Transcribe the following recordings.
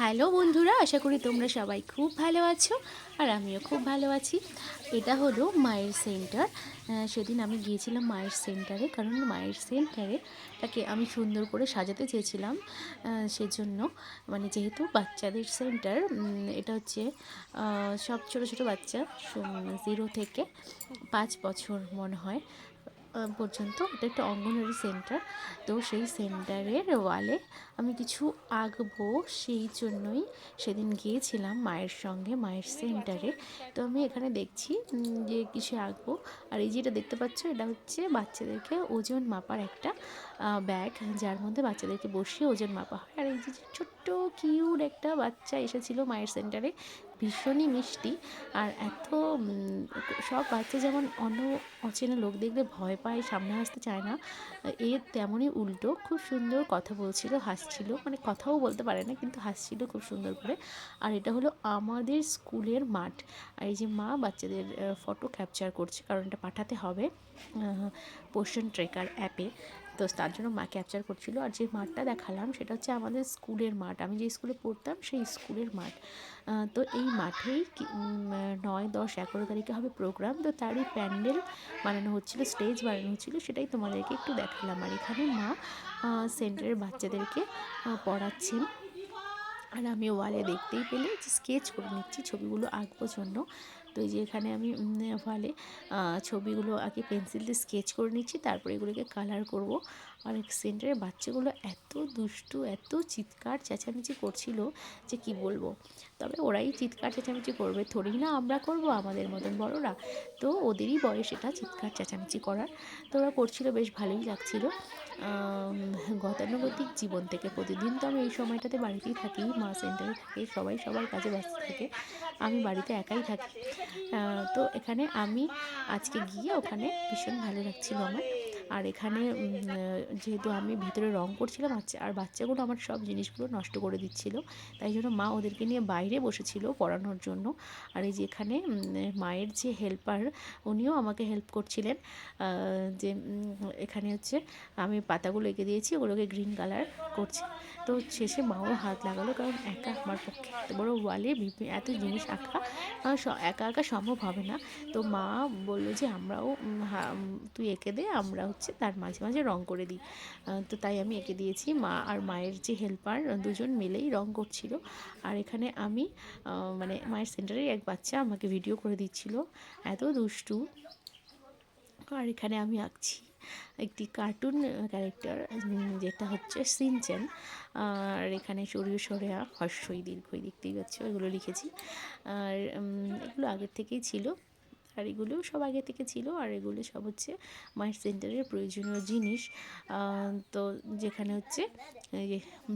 Hello বন্ধুরা, আশা করি তোমরা সবাই খুব ভালো আছো আর আমিও খুব ভালো আছি। এটা হলো মায়ের সেন্টার। সেদিন আমি গিয়েছিলাম মায়ের সেন্টারে, কারণ মায়ের সেন্টারে তাকে আমি সুন্দর করে সাজাতে চেয়েছিলাম সেজন্য। মানে যেহেতু বাচ্চাদের সেন্টার এটা হচ্ছে সব ছোটো ছোটো বাচ্চা জিরো থেকে পাঁচ বছর মনে হয়। পর্যন্ত। এটা একটা অঙ্গনওয়াড়ি সেন্টার তো সেই সেন্টারের ওয়ালে আমি কিছু আঁকবো। সেই জন্যই সেদিন গিয়েছিলাম মায়ের সঙ্গে, মায়ের সেন্টারে তো আমি এখানে দেখছি যে কিছু আঁকবো। আর এই যেটা দেখতে পাচ্ছ, এটা হচ্ছে বাচ্চাদেরকে ওজন মাপার একটা ব্যাগ যার মধ্যে বাচ্চাদেরকে বসিয়ে ওজন মাপা হয়। আর এই যে ছোট্ট কিউট একটা বাচ্চা এসেছিল মায়ের সেন্টারে ভীষণই মিষ্টি। আর এত সব বাচ্চা যেমন অন্য অচেনা লোক দেখলে ভয় পায়, সামনে আসতে চায় না এর তেমনই উল্টো। খুব সুন্দর কথা বলছিল, হাসছিল। মানে কথাও বলতে পারে না, কিন্তু হাসছিল খুব সুন্দর করে। আর এটা হলো আমাদের স্কুলের মাঠ। আর এই যে মা বাচ্চাদের ফটো ক্যাপচার করছে, কারণ এটা পাঠাতে হবে পোষণ ট্রেকার অ্যাপে তো তার জন্য মা ক্যাপচার করছিল। আর যে মাঠটা দেখালাম, সেটা হচ্ছে আমাদের স্কুলের মাঠ। আমি যে স্কুলে পড়তাম, সেই স্কুলের মাঠ। তো এই মাঠেই নয়, দশ, এগারো তারিখে হবে প্রোগ্রাম তো তারই প্যান্ডেল বানানো হচ্ছিল স্টেজ বানানো হচ্ছিল, সেটাই তোমাদেরকে একটু দেখালাম। আর এখানে মা সেন্টারের বাচ্চাদেরকে পড়াচ্ছেন। আর আমি ওয়ালে দেখতেই পেলে স্কেচ করে নিচ্ছি ছবিগুলো আঁকবো জন্য। তো এই যে এখানে আমি ওয়ালে ছবিগুলো আগে পেন্সিল দিয়ে স্কেচ করে নিচ্ছি। তারপরে এগুলোকে কালার করব। আর সেন্টারের বাচ্চাগুলো এত দুষ্টু, এত চিৎকার চেঁচামেচি করছিল যে কি বলব? তবে ওরাই চিৎকার চেঁচামেচি করবে। থোড়ি না আমরা করব আমাদের মতন বড়রা। তো ওদেরই বয়স এটা চিৎকার চেঁচামেচি করার। তো ওরা করছিল, বেশ ভালোই লাগছিল। গতানুগতিক জীবন থেকে প্রতিদিন তো আমি এই সময়টাতে বাড়িতেই থাকি। মা সেন্টারে থাকি, সবাই সবার কাজে ব্যস্ত থাকে। আমি বাড়িতে একাই থাকি। তো এখানে আমি আজকে গিয়ে ওখানে ভীষণ ভালো লাগছিল আমার। আর এখানে যেহেতু আমি ভিতরে রং করছিলাম, বাচ্চা, আর বাচ্চাগুলো আমার সব জিনিসগুলো নষ্ট করে দিচ্ছিল। তাই জন্য মা ওদেরকে নিয়ে বাইরে বসেছিল পড়ানোর জন্য। আর এই যে এখানে মায়ের যে হেল্পার, উনিও আমাকে হেল্প করছিলেন। যে এখানে হচ্ছে আমি পাতাগুলো এঁকে দিয়েছি, ওগুলোকে গ্রিন কালার করছি। তো শেষে মাও হাত লাগালো, কারণ একা আমার পক্ষে এত বড় ওয়ালে এত জিনিস আঁকা একা একা সম্ভব হবে না। তো মা বলল যে, আমরাও তুই এঁকে দে আমরা হচ্ছে, তার মাঝে মাঝে রং করে দিই। তো তাই আমি এঁকে দিয়েছি। মা আর মায়ের যে হেল্পার দুজন মিলেই রং করছিল। আর এখানে আমি মানে মায়ের সেন্টারের এক বাচ্চা আমাকে ভিডিও করে দিচ্ছিল। এত দুষ্টু। আর এখানে আমি আঁকছি একটি কার্টুন ক্যারেক্টার যেটা হচ্ছে সিনচেন। আর এখানে সরিয়ে সরেয়া হর্ষই দীর্ঘই দেখতেই পাচ্ছ, এগুলো লিখেছি। আর এগুলো আগের থেকেই ছিল। আর এগুলোও সব আগে থেকে ছিল আর এগুলো সব হচ্ছে মায়ের সেন্টারের প্রয়োজনীয় জিনিস। তো যেখানে হচ্ছে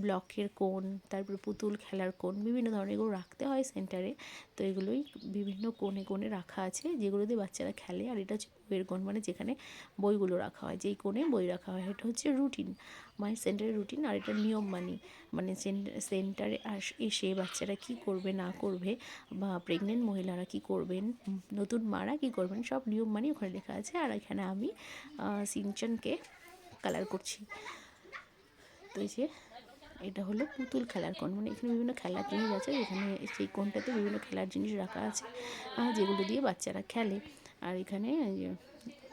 ব্লকের কোণ, তারপরে পুতুল খেলার কোণ, বিভিন্ন ধরনের এগুলো রাখতে হয় সেন্টারে। তো এগুলোই বিভিন্ন কোণে কোণে রাখা আছে, যেগুলো দিয়ে বাচ্চারা খেলে। আর এটা হচ্ছে বইয়ের কোণ মানে যেখানে বইগুলো রাখা হয়, যেই কোণে বই রাখা হয় এটা হচ্ছে রুটিন মায়ের সেন্টারের রুটিন আর এটা নিয়ম মানি। মানে সেন্টারে আস, এসে বাচ্চারা কি করবে, না করবে বা প্রেগনেন্ট মহিলারা কি করবেন, নতুন মারা কি করবেন, সব নিয়ম মানি ওখানে লেখা আছে। আর এখানে আমি সিনচানকে কালার করছি। তো এই যে, এটা হলো পুতুল খেলার কোণ। মানে এখানে বিভিন্ন খেলার জিনিস আছে এখানে সেই কোণটাতে বিভিন্ন খেলার জিনিস রাখা আছে যেগুলো দিয়ে বাচ্চারা খেলে। আর এখানে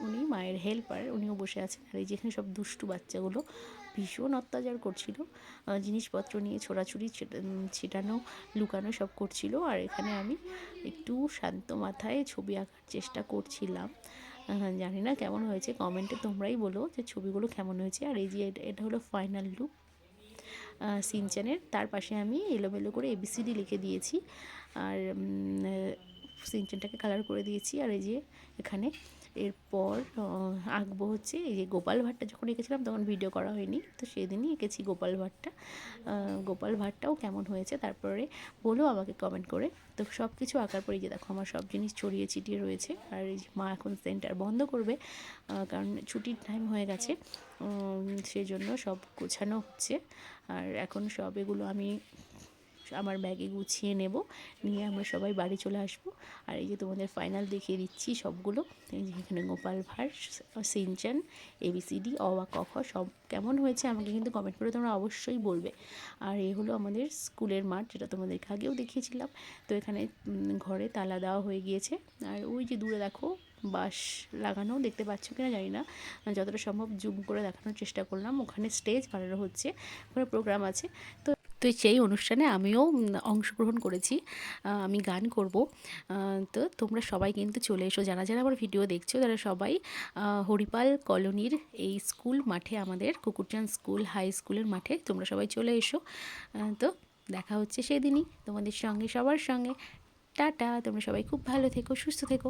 উনি মায়ের হেল্পার উনিও বসে আছেন। আর এই যেখানে সব দুষ্টু বাচ্চাগুলো ভীষণ অত্যাচার করছিল। জিনিসপত্র নিয়ে ছোড়াছুড়ি, ছিটা- ছিটানো, লুকানো সব করছিল। আর এখানে আমি একটু শান্ত মাথায় ছবি আঁকার চেষ্টা করছিলাম। জানি না কেমন হয়েছে, কমেন্টে তোমরাই বলো যে ছবিগুলো কেমন হয়েছে। আর এই যে এটা- হলো ফাইনাল লুক। সিনচানের তার পাশে আমি এলোমেলো করে এবিসিডি লিখে দিয়েছি। আর সিনচানটাকে কালার করে দিয়েছি। আর এই যে এখানে এরপর আঁকবো হচ্ছে এই যে গোপাল ভাটটা যখন এঁকেছিলাম তখন ভিডিও করা হয়নি। তো সেদিনই এঁকেছি গোপাল ভাটটা গোপাল ভাটটাও কেমন হয়েছে তারপরে বলো আমাকে কমেন্ট করে। তো সব কিছু আঁকার পরে যে দেখো, আমার সব জিনিস ছড়িয়ে ছিটিয়ে রয়েছে। আর এই মা এখন সেন্টার বন্ধ করবে কারণ ছুটির টাইম হয়ে গেছে। সেই জন্য সব গোছানো হচ্ছে। আর এখন সব এগুলো আমি আমার ব্যাগে গুছিয়ে নেব, নিয়ে আমরা সবাই বাড়ি চলে আসব। আর এই যে তোমাদের ফাইনাল দেখিয়ে দিচ্ছি সবগুলো, এই যে এখানে গোপাল ভাঁড়, সিনচান এবিসিডি অওয়া ক, খ, সব কেমন হয়েছে আমাকে কিন্তু কমেন্ট করে তোমরা অবশ্যই বলবে। আর এ হলো আমাদের স্কুলের মাঠ, যেটা তোমাদেরকে আগেও দেখিয়েছিলাম। তো এখানে ঘরে তালা দেওয়া হয়ে গিয়েছে। আর ওই যে দূরে দেখো, বাঁশ লাগানো, দেখতে পাচ্ছ কিনা জানি না। যতটা সম্ভব জুম করে দেখানোর চেষ্টা করলাম। ওখানে স্টেজ বানানো হচ্ছে ওখানে প্রোগ্রাম আছে। তো তো সেই অনুষ্ঠানে আমিও অংশগ্রহণ করেছি। আমি গান করব। তো তোমরা সবাই কিন্তু চলে এসো। যারা যারা আমার ভিডিও দেখছ, তারা সবাই হরিপাল কলোনির এই স্কুল মাঠে, আমাদের কুকুরচান স্কুল, হাই স্কুলের মাঠে তোমরা সবাই চলে এসো। তো দেখা হচ্ছে সেদিনই তোমাদের সঙ্গে, সবার সঙ্গে। টাটা, তোমরা সবাই খুব ভালো থেকো, সুস্থ থেকো।